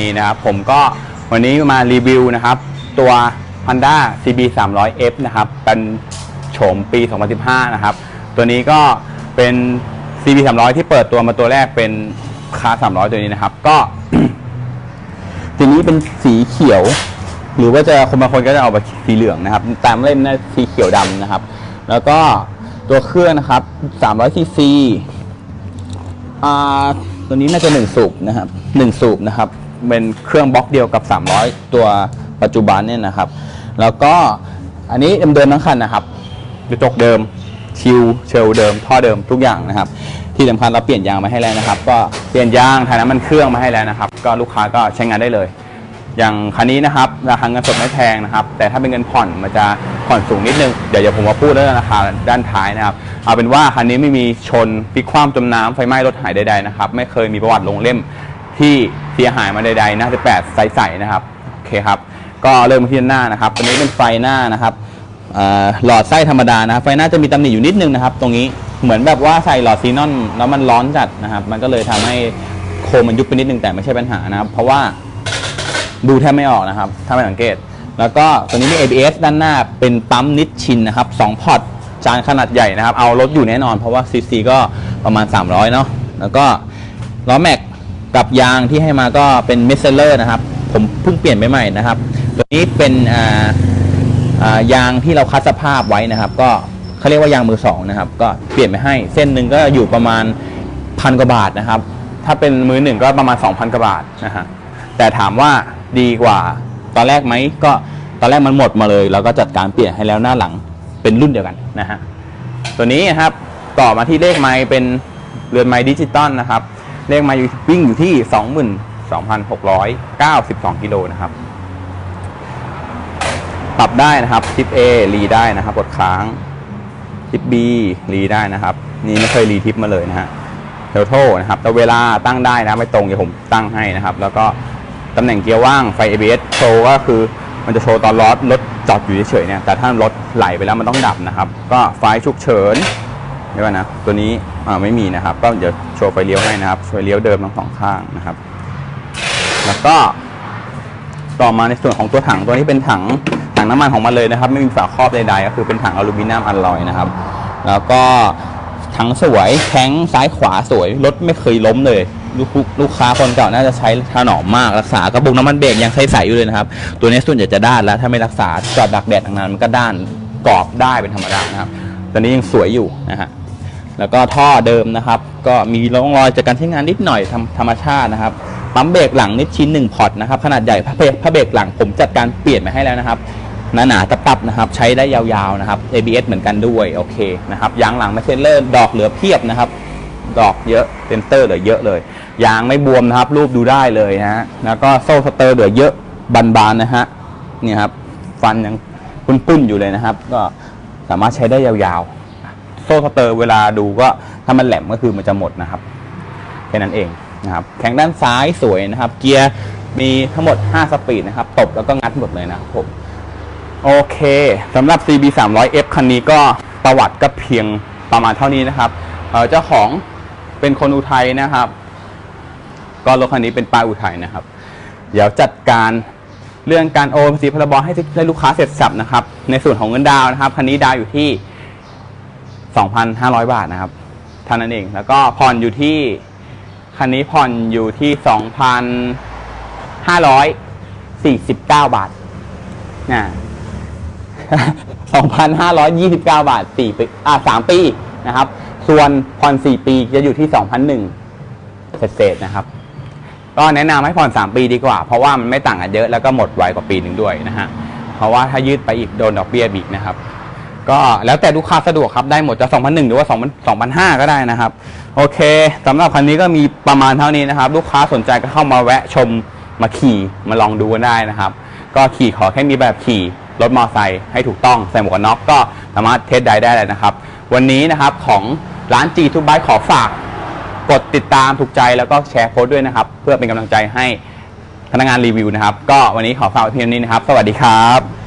ณีนะครับผมก็วันนี้มารีวิวนะครับ ตัว Honda CB 300F นะครับ เป็นโฉมปี 2015 นะครับ ตัวนี้ก็เป็น CB 300ที่เปิดตัวมาตัวแรกเป็นคาร์300 ตัวนี้นะครับ ก็ทีนี้เป็นสีเขียว หรือว่าจะคนบางคนก็จะเอาไปสีเหลืองนะครับ ตามเล่มนะสีเขียวดำนะครับ แล้วก็ตัวเครื่องนะครับ300ซีซีอ่าตัวนี้น่าจะ1สูบนะครับ1สูบนะครับ เป็นเครื่องบล็อกเดียวกับ 300 ตัวปัจจุบันเนี่ยนะครับ แล้วก็อันนี้เดิมๆทั้งคันนะครับกระจกเดิมชิลเชลเดิมท่อเดิมทุกอย่างนะครับ ที่สำคัญเราเปลี่ยนยางมาให้แล้วนะครับ ก็เปลี่ยนยางถ่ายน้ำมันเครื่องมาให้แล้วนะครับ ก็ลูกค้าก็ใช้งานได้เลย อย่างคันนี้นะครับราคาเงินสดไม่แพงนะครับ แต่ถ้าเป็นเงินผ่อนมันจะผ่อนสูงนิดนึงเดี๋ยวเดี๋ยวผมมาพูดเรื่องราคาด้านท้ายนะครับ เอาเป็นว่าคันนี้ไม่มีชนพลิกคว่ำจมน้ำไฟไหม้รถหายใดๆนะครับ ไม่เคยมีประวัติลงเล่ม ที่เสียหายมาใดๆนะจะแปดใสๆนะครับโอเคครับ ก็เริ่มที่ด้านหน้านะครับตัวนี้เป็นไฟหน้านะครับหลอดไส้ธรรมดานะครับไฟหน้าจะมีตำหนิอยู่นิดนึงนะครับ ตรงนี้เหมือนแบบว่าใส่หลอดซีนอนแล้วมันร้อนจัดนะครับ มันก็เลยทำให้โคมมันยุบไปนิดนึงแต่ไม่ใช่ปัญหานะครับ เพราะว่าดูแทบไม่ออกนะครับ ถ้าไม่สังเกต แล้วก็ตัวนี้มี ABS ด้านหน้าเป็นปั๊มนิชชินนะครับ2พอร์ตจานขนาดใหญ่นะครับ เอารถอยู่แน่นอนเพราะว่า CC ก็ประมาณ 300 เนาะแล้วก็ล้อแม็ก กับยางที่ให้มาก็เป็นเมสเซอร์นะครับ ผมเพิ่งเปลี่ยนไปใหม่นะครับ ตัวนี้เป็นยางที่เราคัดสภาพไว้นะครับ ก็เขาเรียกว่ายางมือสองนะครับ ก็เปลี่ยนไปให้เส้นหนึ่งก็อยู่ประมาณพันกว่าบาทนะครับ ถ้าเป็นมือหนึ่งก็ประมาณ 2,000กว่าบาทนะฮะแต่ถามว่าดีกว่าตอนแรกไหมก็ตอนแรกมันหมดมาเลยเราก็จัดการเปลี่ยนให้แล้วหน้าหลังเป็นรุ่นเดียวกันนะฮะตัวนี้นะครับต่อมาที่เลขไม้เป็นเรือนไม้ดิจิตอลนะครับ เลขม้อยู่วิ่งอยู่ที่ 22,692 กิโลนะครับ ปรับได้นะครับทิป A รีได้นะครับ กดค้างทิป B รีได้นะครับ นี่ไม่เคยรีทิปมาเลยนะฮะเทลโทนะครับ แต่เวลาตั้งได้นะ ไม่ตรงเดี๋ยวผมตั้งให้นะครับ แล้วก็ตำแหน่งเกียร์ว่างไฟ ABS โชว์ก็คือมันจะโชว์ตอนรถรถจอดอยู่เฉยๆเนี่ย แต่ถ้ารถไหลไปแล้วมันต้องดับนะครับ ก็ไฟฉุกเฉิน เดี๋ยวก่อนะ ตัวนี้อ่าไม่มีนะครับ ก็เดี๋ยวโชว์ไฟเลี้ยวให้นะครับไฟเลี้ยวเดิมทั้งสองข้างนะครับ แล้วก็ต่อมาในส่วนของตัวถังตัวนี้เป็นถังถังน้ำมันของมันเลยนะครับ ไม่มีฝาครอบใดๆก็คือเป็นถังอลูมิเนียมอลลอยนะครับ แล้วก็ถังสวยแข้งซ้ายขวาสวยรถไม่เคยล้มเลย ลูกลูกค้าคนเก่าน่าจะใช้ถนอมมากรักษากระปุกน้ำมันเบรกยังใสๆอยู่เลยนะครับ ตัวนี้ส่วนใหญ่จะด้านแล้วถ้าไม่รักษาจอดดักแดดนานๆมันก็ด้านกรอบได้เป็นธรรมดานะครับ ตัวนี้ยังสวยอยู่นะฮะ แล้วก็ท่อเดิมนะครับ ก็มีร่องรอยจากการใช้งานนิดหน่อยธรรมชาตินะครับปั๊มเบรกหลังนิดชิ้นหนึ่งพอร์ตนะครับขนาดใหญ่พระเบรกหลังผมจัดการเปลี่ยนมาให้แล้วนะครับหนาๆตะปับนะครับ ใช้ได้ยาวๆนะครับ ABS เหมือนกันด้วยโอเคนะครับยางหลังไม่เซนเลอร์ดอกเหลือเพียบนะครับ ดอกเยอะเซนเตอร์เหลือเยอะเลยยางไม่บวมนะครับ รูปดูได้เลยนะฮะแล้วก็โซ่สเตอร์เหลือเยอะบานๆนะฮะนี่ครับ ฟันยังปุ้นๆอยู่เลยนะครับ ก็สามารถใช้ได้ยาวๆ โซ่สเตอร์เวลาดูก็ถ้ามันแหลมก็คือมันจะหมดนะครับแค่นั้นเองนะครับแข็งด้านซ้ายสวยนะครับ เกียร์มีทั้งหมด 5 สปีดนะครับ ตบแล้วก็งัดหมดเลยนะครับผมโอเคสำหรับ CB 300F คันนี้ก็ประวัติก็เพียงประมาณเท่านี้นะครับเจ้าของเป็นคนอุทัยนะครับ ก็รถคันนี้เป็นป้ายอุทัยนะครับ เดี๋ยวจัดการเรื่องการโอนภาษีพรบให้ให้ลูกค้าเสร็จสับนะครับ ในส่วนของเงินดาวนะครับ คันนี้ดาวอยู่ที่ 2,500 บาทนะครับเท่านั้นเอง แล้วก็ผ่อนอยู่ที่ คันนี้ผ่อนอยู่ที่ 2,549 บาทนะ2,529 บาท4ปีอ่า3ปีนะครับ ส่วนผ่อน 4 ปีจะอยู่ที่ 2,001เศษๆนะครับ ก็แนะนำให้ผ่อน 3 ปีดีกว่า เพราะว่ามันไม่ต่างกันเยอะแล้วก็หมดไวกว่าปีหนึ่งด้วยนะฮะ เพราะว่าถ้ายืดไปอีกโดนดอกเบี้ยบีกนะครับ ก็แล้วแต่ลูกค้าสะดวกครับได้หมดจะ2,001หรือว่า2,000 2,500ก็ได้นะครับ โอเคสำหรับคันนี้ก็มีประมาณเท่านี้นะครับ ลูกค้าสนใจก็เข้ามาแวะชมมาขี่มาลองดูกันได้นะครับ ก็ขี่ขอแค่มีแบบขี่รถมอเตอร์ไซค์ให้ถูกต้องใส่หมวกกันน็อกก็สามารถเทสได้ได้เลยนะครับ วันนี้นะครับของร้าน G ทุกบายขอฝากกดติดตามถูกใจแล้วก็แชร์โพสต์ด้วยนะครับ เพื่อเป็นกำลังใจให้พนักงานรีวิวนะครับ ก็วันนี้ขอฝากไว้เพียงนี้นะครับ สวัสดีครับ